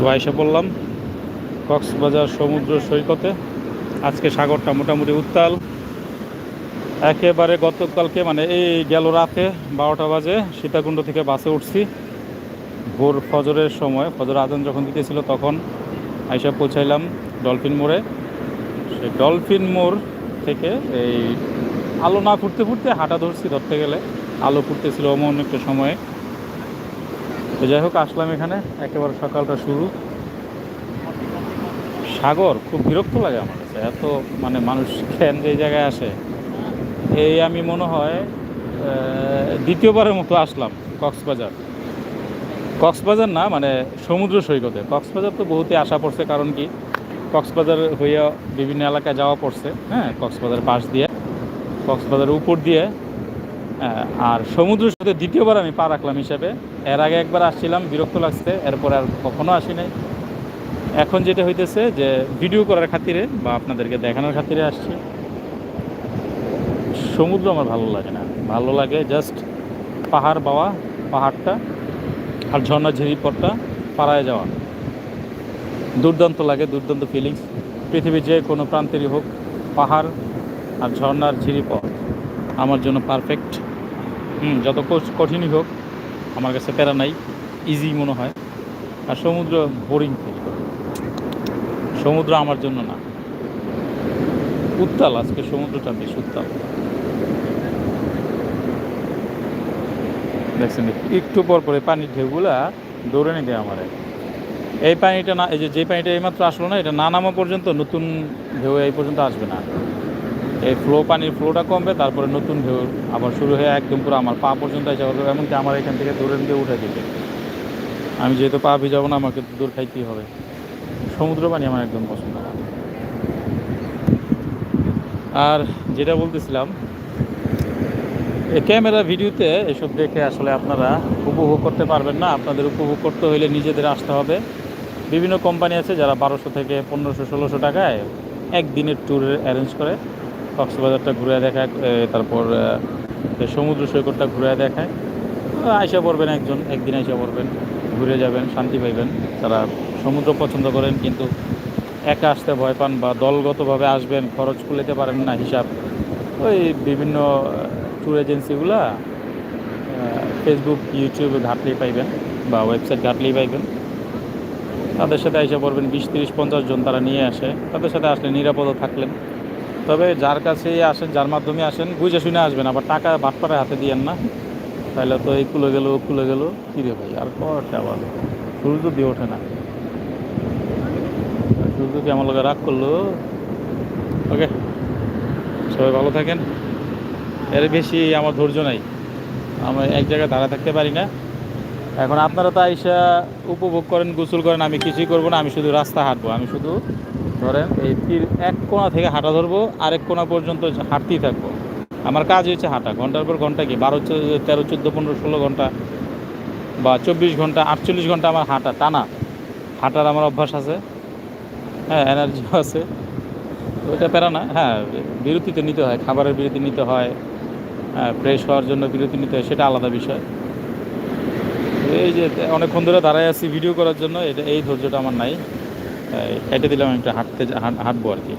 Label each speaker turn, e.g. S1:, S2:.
S1: তো এসে বললাম কক্সবাজার সমুদ্র সৈকতে। আজকে সাগরটা মোটামুটি উত্তাল। একেবারে গতকালকে মানে এই গেল রাতে বারোটা বাজে সীতাকুণ্ড থেকে বাসে উঠছি। ভোর ফজরের সময়, ফজর আজান যখন দিতেছিল তখন আইসা পৌঁছাইলাম ডলফিন মোড়ে। সেই ডলফিন মোড় থেকে এই আলো না ফুটতে ফুটতে হাঁটা ধরছি ধরতে গেলে। আলো ফুটতেছিল অমন একটা সময়ে। তো যাই হোক, আসলাম এখানে। একেবারে সকালটা শুরু। সাগর, খুব বিরক্ত লাগে আমার কাছে। এত মানে মানুষ কেন যে জায়গায় আসে? এই আমি মনে হয় দ্বিতীয়বারের মতো আসলাম কক্সবাজার। কক্সবাজার না মানে সমুদ্র সৈকতে। কক্সবাজার তো বহুতই আসা পড়ছে কারণ কি? কক্সবাজার হইয়া বিভিন্ন এলাকায় যাওয়া পড়ছে হ্যাঁ? কক্সবাজার পাশ দিয়ে। কক্সবাজারের উপর দিয়ে আর সমুদ্র সৈকতে দ্বিতীয়বার আমি পা রাখলাম হিসাবে। এর আগে একবার আসছিলাম, বিরক্ত লাগছে, এরপর আর কখনো আসি নাই এখন যেটা হইতেছে যে ভিডিও করার খাতিরে বা আপনাদেরকে দেখানোর খাতিরে আসছি। সমুদ্র আমার ভালো লাগে না। ভালো লাগে জাস্ট পাহাড় বাওয়া, পাহাড়টা আর ঝর্ণা ঝিরিপথটা পাড়ায় যাওয়া। দুর্দান্ত লাগে, দুর্দান্ত ফিলিংস পৃথিবীর যে কোনো প্রান্তেরই হোক, পাহাড় আর ঝর্ণার ঝিরিপথ আমার জন্য পারফেক্ট হুম, যত কঠিনই হোক, আমার কাছে প্যারা নাই ইজি মনে হয়। আর সমুদ্র বোরিং ফিল করে। সমুদ্র আমার জন্য না। উত্তাল, আজকে সমুদ্রটা বেশ উত্তাল। দেখছেন একটু পর পরে পানির ঢেউগুলা দৌড়ে নিতে আমার। এই পানিটা না, এই যে যে পানিটা এইমাত্র আসলো না, এটা না নামা পর্যন্ত নতুন ঢেউ এই পর্যন্ত আসবে না। এই ফ্লো পানির ফ্লোটা কমবে, তারপরে নতুন ঢেউ আবার শুরু হয়ে একদম পুরো আমার পা পর্যন্ত এসে পড়বে এমনকি আমার এখান থেকে দূরে দিয়ে উঠে দিবে। আমি যেহেতু পা ভিজাবো না, আমাকে দূর খাইতেই হবে। সমুদ্র পানি আমার একদম পছন্দ না। আর যেটা বলতেছিলাম, এই ক্যামেরা ভিডিওতে এসব দেখে আসলে আপনারা উপভোগ করতে পারবেন না। আপনাদের উপভোগ করতে হলে নিজেদের আসতে হবে। বিভিন্ন কোম্পানি আছে যারা বারোশো থেকে পনেরোশো, ষোলোশো টাকায় একদিনের ট্যুর অ্যারেঞ্জ করে। কক্সবাজারটা ঘুরে দেখায় তারপর সমুদ্র সৈকতটা ঘুরে দেখায়। আইসা পড়বেন একজন, একদিন আইসা পড়বেন, ঘুরে যাবেন, শান্তি পাইবেন। তারা সমুদ্র পছন্দ করেন কিন্তু একা আসতে ভয় পান বা দলগতভাবে আসবেন, খরচ কুলাতে পারেন না হিসাব, ওই বিভিন্ন ট্যুর এজেন্সিগুলা ফেসবুক ইউটিউবে ঘাটলেই পাইবেন বা ওয়েবসাইট ঘাটলেই পাইবেন। তাদের সাথে এসে পড়বেন, বিশ, তিরিশ, পঞ্চাশ জন তারা নিয়ে আসে। তাদের সাথে আসলে নিরাপদ থাকলেন। তবে যার কাছেই আসেন, যার মাধ্যমে আসেন, বুঝে শুনে আসবেন। আবার টাকা বাটপাড়ে হাতে দিয়েন না। তাহলে তো এই কুলে গেল কুলে গেল। কী রে ভাই, আর কটা আবার? সূর্য দিয়ে ওঠে না। সূর্য কি আমার লোকে রাগ করল? ওকে, সবাই ভালো থাকেন। এর বেশি আমার ধৈর্য নাই। আমি এক জায়গায় দাঁড়া থাকতে পারি না। এখন আপনারা তো আইসা উপভোগ করেন, গোসল করেন, আমি কিছুই করব না। আমি শুধু রাস্তা হাঁটবো। আমি শুধু ধরেন এই তীর এক কোণা থেকে হাঁটা ধরবো, আরেক কোণা পর্যন্ত হাঁটতেই থাকব। আমার কাজ হচ্ছে হাঁটা, ঘণ্টার পর ঘণ্টা কি? বারো তেরো, চোদ্দ, পনেরো, ষোলো ঘণ্টা বা চব্বিশ ঘণ্টা, আটচল্লিশ ঘণ্টা আমার হাঁটা টানা হাঁটার আমার অভ্যাস আছে হ্যাঁ এনার্জিও আছে। ওইটা প্যারা না হ্যাঁ বিরতিতে নিতে হয়, খাবারের বিরতি নিতে হয় হ্যাঁ ফ্রেশ হওয়ার জন্য বিরতি নিতে হয়, সেটা আলাদা বিষয়। এই যে অনেকক্ষণ ধরে দাঁড়ায় আছি ভিডিও করার জন্য, এটা এই ধৈর্যটা আমার নাই। এটা দিলাম একটু হাঁটতে হাঁটবো আর কি।